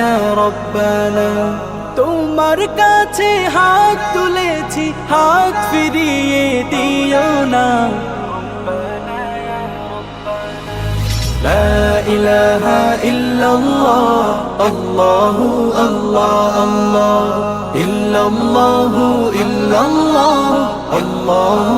يا ربنا তোমার কাছে হাত তুলেছি হাত ফিরিয়ে দিও না لا إله إلا الله الله الله الله إلا الله إلا الله الله الله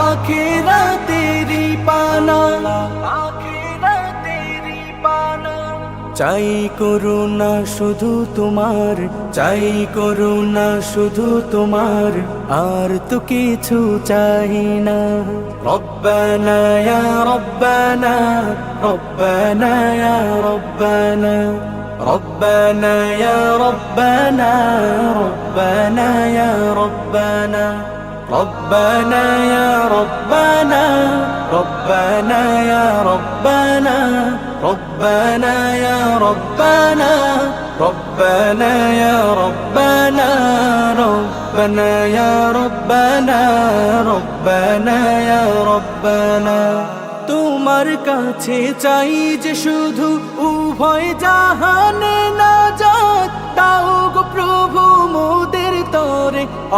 আখেরা তেরি পানা আখেরা তেরি পানা চাই করুণা শুধু তোমার চাই করুণা শুধু তোমার আর তো কিছু চাই না রব্বানা ইয়া রব্বানা রব্বানা ইয়া রব্বানা ربنا يا ربنا ربنا يا ربنا ربنا يا ربنا ربنا يا ربنا ربنا يا ربنا ربنا يا ربنا ربنا يا ربنا ربنا يا ربنا তোমার কাছে চাই যে শুধু উভয় জাহানে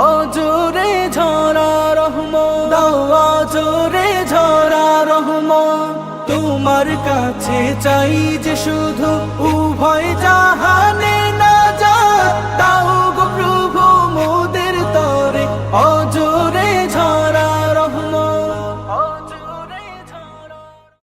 অজোরে ঝরা রহম দাও অজোরে ঝরা রহম তোমার কাছে চাই যে শুধু উভয় জাহানে না যা দাও গো প্রভু মোদের তরে অজোরে